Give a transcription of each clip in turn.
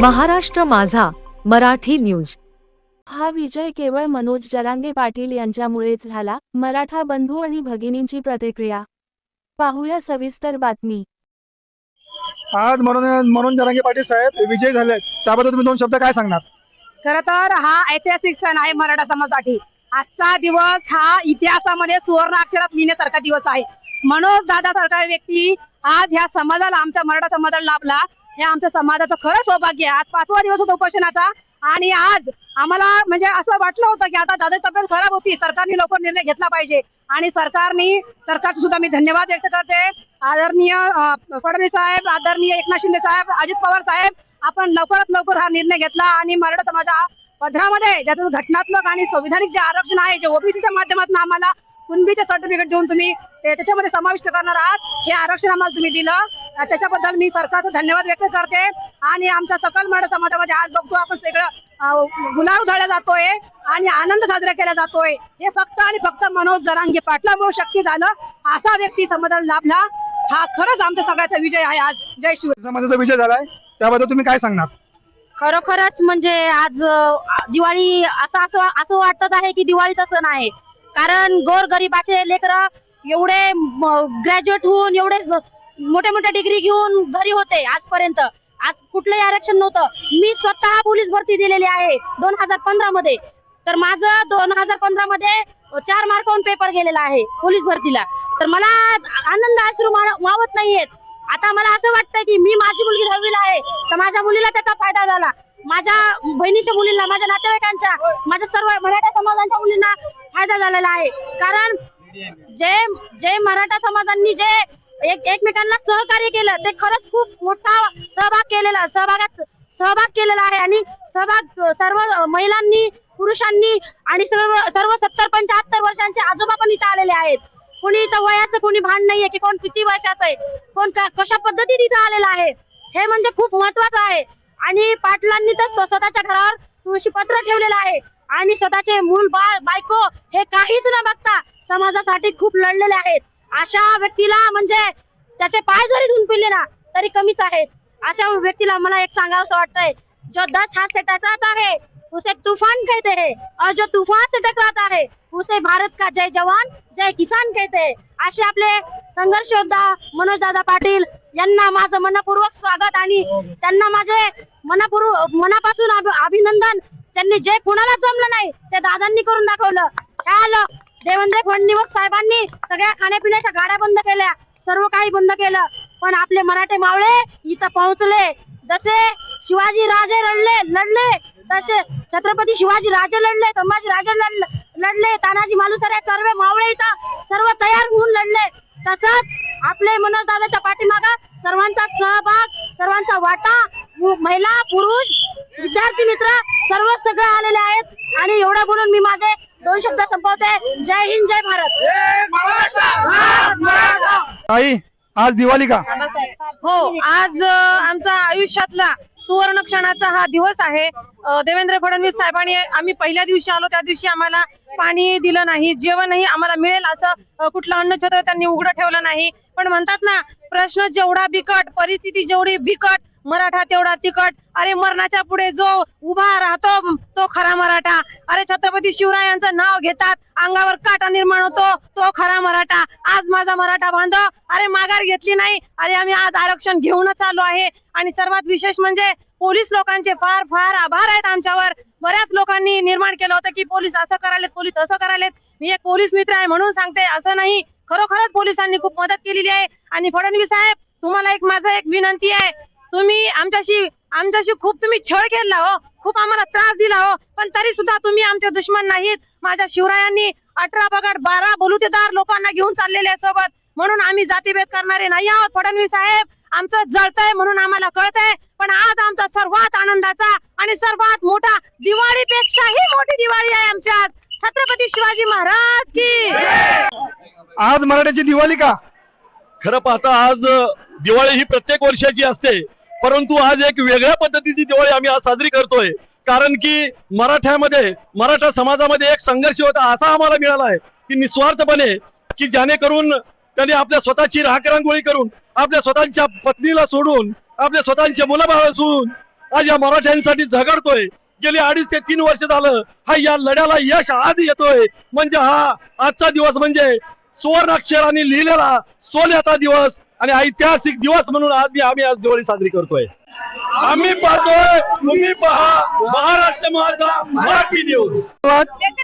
महाराष्ट्र माझा मराठी न्यूज. हा विजय केवळ मनोज जरांगे पाटील यांच्यामुळेच झाला मराठा बंधू आणि भगिनींची प्रतिक्रिया. पाहूया सविस्तर बातमी. आज म्हणून म्हणून जरांगे पाटील साहेब विजय झाले त्याबद्दल तुम्ही दोन शब्द काय सांगणार? खर तर हा ऐतिहासिक सण आहे मराठा समाजासाठी. आजचा दिवस हा इतिहासामध्ये सुवर्ण अक्षरात लिहिण्यासारखा दिवस आहे. मनोज दादा सारखा व्यक्ती आज ह्या समाजाला आमच्या मराठा समाजाला लाभला. हे आमच्या समाजाचं खरं सौभाग्य आहे. आज पाचवा दिवस होता उपोषणाचा आणि आज आम्हाला म्हणजे असं वाटलं होतं की आता दादा तब्येत खराब होती सरकारने लवकर निर्णय घेतला पाहिजे. आणि सरकारने सरकारचे सुद्धा मी धन्यवाद व्यक्त करते. आदरणीय फडणवीस साहेब आदरणीय एकनाथ शिंदे साहेब अजित पवार साहेब आपण लवकरात लवकर हा निर्णय घेतला आणि मराठा समाजा पदरामध्ये ज्याचं घटनात्मक आणि संविधानिक जे आरक्षण आहे जे ओबीसीच्या माध्यमातून आम्हाला कुणबीचे सर्टिफिकेट देऊन तुम्ही त्याच्यामध्ये समाविष्ट करणार आहात. हे आरक्षण आम्हाला तुम्ही दिलं. त्याच्याबद्दल मी सरकारचा धन्यवाद व्यक्त करते. आणि आमच्या सकल मराठा समाजामध्ये आज बघतो आपण सगळं गुलाब उधळला जातोय आणि आनंद साजरा केला जातोय. हे फक्त आणि फक्त मनोज जरांगे पाटलामुळे शक्य झालं असा व्यक्ती समाजाला लाभला. हा खरंच आमचा सगळ्याचा विजय आहे आज. जय शिव. समाजाचा विजय झालाय. त्याबद्दल तुम्ही काय सांगणार? खरोखरच म्हणजे आज दिवाळी असं असं असं वाटत आहे की दिवाळीचा सण आहे. कारण गोर गरीबाचे लेकर एवढे ग्रॅज्युएट होऊन एवढे मोठ्या मोठ्या डिग्री घेऊन घरी होते आजपर्यंत. आज कुठलंही आरक्षण नव्हतं. मी स्वतः पोलीस भरती दिलेली आहे दोन हजार पंधरा मध्ये. तर माझं दोन हजार पंधरा मध्ये चार मार्कावरून पेपर गेलेला आहे पोलीस भरतीला. तर मला आज आनंद आश्रू मावत नाहीयेत. आता मला असं वाटतं की मी माझी मुलगी दहावीला आहे तर माझ्या मुलीला त्याचा फायदा झाला. माझ्या बहिणीच्या मुलींना माझ्या नातेवाईकांच्या माझ्या सर्व मराठा समाजाच्या मुलींना फायदा झालेला आहे. कारण जे जे मराठा समाजांनी जे एक एकमेकांना सहकार्य केलं. ते खरंच खूप मोठा सहभाग केलेला सहभागात सहभाग केलेला आहे. आणि सहभाग सर्व महिलांनी पुरुषांनी आणि सर्व सर्व सत्तर पंच्याहत्तर वर्षांचे आजोबा पण इथं आलेले आहेत. कोणी इथं वयाचं कोणी भान नाहीये की कोण किती वर्षाचं आहे. कोण का- कशा पद्धतीने इथं आलेलं आहे. हे म्हणजे खूप महत्वाचं आहे. आणि पाटलांनी तर स्वतःच्या घरावर तुळशी पत्र ठेवलेलं आहे. आणि स्वतःचे मूल बाळ बायको हे काहीच न बघता समाजासाठी खूप लढलेले आहेत. अशा व्यक्तीला म्हणजे त्याचे पाय जरी धुवून पिले ना तरी कमीच आहेत. अशा व्यक्तीला मला एक सांगावं वाटतंय जो दस हाथ से टकराता है उसे तूफान कहते हैं और जो तूफान से टकराता है उसे भारत का जय जवान जय किसान कहते हैं. असे आपले संघर्ष योद्धा मनोजदादा पाटील यांना माझं मनपूर्वक स्वागत आणि त्यांना माझे मनपूर्व मनापासून अभिनंदन. त्यांनी जे कुणाला जमलं नाही ते दादांनी करून दाखवलं. काय आलं देवेंद्र फडणवीस साहेबांनी सगळ्या खाण्यापिण्याच्या गाड्या बंद केल्या. सर्व काही बंद केलं. पण आपले मराठे मावळे इथं पोहोचले. जसे शिवाजी राजे लढले लढले. तसे छत्रपती शिवाजी राजे लढले संभाजी राजे लढले लढले. तानाजी मालुसरे सर्व मावळे इथं सर्व तयार होऊन लढले. तसंच आपले मनोजदादाच्या पाठीमागा सर्वांचा सहभाग सर्वांचा वाटा महिला पुरुष विद्यार्थी मित्र सर्व सगळे आलेले आहेत. आणि एवढं बोलून मी माझे दोन शब्द संपवते जय हिंद जय भारत. आई आज दिवाळी का? हो आज आमचा आयुष्यातला सुवर्ण क्षणाचा हा दिवस आहे. देवेंद्र फडणवीस साहेबांनी आम्ही पहिल्या दिवशी आलो त्या दिवशी आम्हाला पाणी दिलं नाही जेवणही आम्हाला मिळेल असं कुठलं अन्नछत्र त्यांनी उघडं ठेवलं नाही. पण म्हणतात ना प्रश्न जेवढा बिकट परिस्थिती जेवढी बिकट मराठा तेवढा तिकट अरे मरणाच्या पुढे जो उभा राहतो तो खरा मराठा. अरे छत्रपती शिवरायांचं नाव घेतात अंगावर काटा निर्माण होतो तो खरा मराठा. आज माझा मराठा बांधव. अरे माघार घेतली नाही. अरे आम्ही आज आरक्षण घेऊनच आलो आहे. आणि सर्वात विशेष म्हणजे पोलीस लोकांचे फार फार आभार आहेत आमच्यावर. बऱ्याच लोकांनी निर्माण केलं होतं की पोलीस असं करायलेत पोलीस असं करायलेत मी एक पोलीस मित्र आहे म्हणून सांगते असं नाही. खरोखरच पोलिसांनी खूप मदत केलेली आहे. आणि फडणवीस साहेब तुम्हाला एक माझं एक विनंती आहे. तुम्ही आमच्याशी आमच्याशी खूप तुम्ही छळ केला हो. खूप आम्हाला त्रास दिला हो. पण तरी सुद्धा तुम्ही आमचे दुश्मन नाहीत. माझ्या शिवरायांनी अठरा पगार बारा बलुतेदार लोकांना घेऊन चाललेले आहे सोबत. म्हणून आम्ही जातीभेद करणारे नाही आहोत फडणवीस साहेब. आमचं जळतंय म्हणून आम्हाला कळतंय. पण आज आमचा सर्वात आनंदाचा आणि सर्वात मोठा दिवाळीपेक्षाही मोठी दिवाळी आहे आमच्या छत्रपती शिवाजी महाराज की. आज मराठ्याची दिवाळी का? खरं पाहता आज दिवाळी ही प्रत्येक वर्षाची असते. परंतु आज एक वेगळ्या पद्धतीची दिवाळी आम्ही आज साजरी करतोय. कारण की मराठ्यामध्ये मराठा समाजामध्ये एक संघर्ष होता असा आम्हाला मिळाला आहे की निस्वार्थपणे की जेणेकरून त्यांनी आपल्या स्वतःची राखरांगोळी करून आपल्या स्वतःच्या पत्नीला सोडून आपल्या स्वतःच्या मुलाबाळा सोडून आज या मराठ्यांसाठी झगडतोय. गेली अडीच ते तीन वर्ष झालं हा या लढ्याला यश आज येतोय. म्हणजे हा आजचा दिवस म्हणजे सुवर्णाक्षराने लिहिलेला सोन्याचा दिवस. आणि ऐतिहासिक दिवस म्हणून आज मी आम्ही आज दिवाळी साजरी करतोय. आम्ही पाहतोय तुम्ही पहा महाराष्ट्र माझा मराठी न्यूज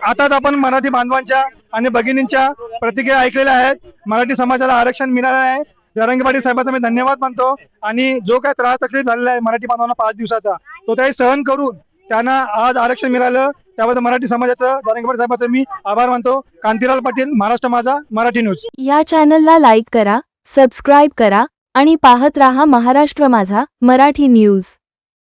आताच आपण मराठी बांधवांच्या आणि भगिनींच्या प्रतिक्रिया ऐकलेल्या आहेत. मराठी समाजाला आरक्षण मिळालं आहे. जरांगे पाटील साहेबांचा मी धन्यवाद मानतो. आणि जो काय त्रास तकलीफ झालेला आहे मराठी बांधवांना पाच दिवसाचा तो त्याही सहन करून त्यांना आज आरक्षण मिळालं. त्याबद्दल मराठी समाजाचं जरांगे पाटील साहेबांचं मी आभार मानतो. कांतीलाल पाटील महाराष्ट्र माझा मराठी न्यूज या चॅनलला लाईक करा. सबस्क्राईब करा आणि पाहत रहा महाराष्ट्र माझा मराठी न्यूज.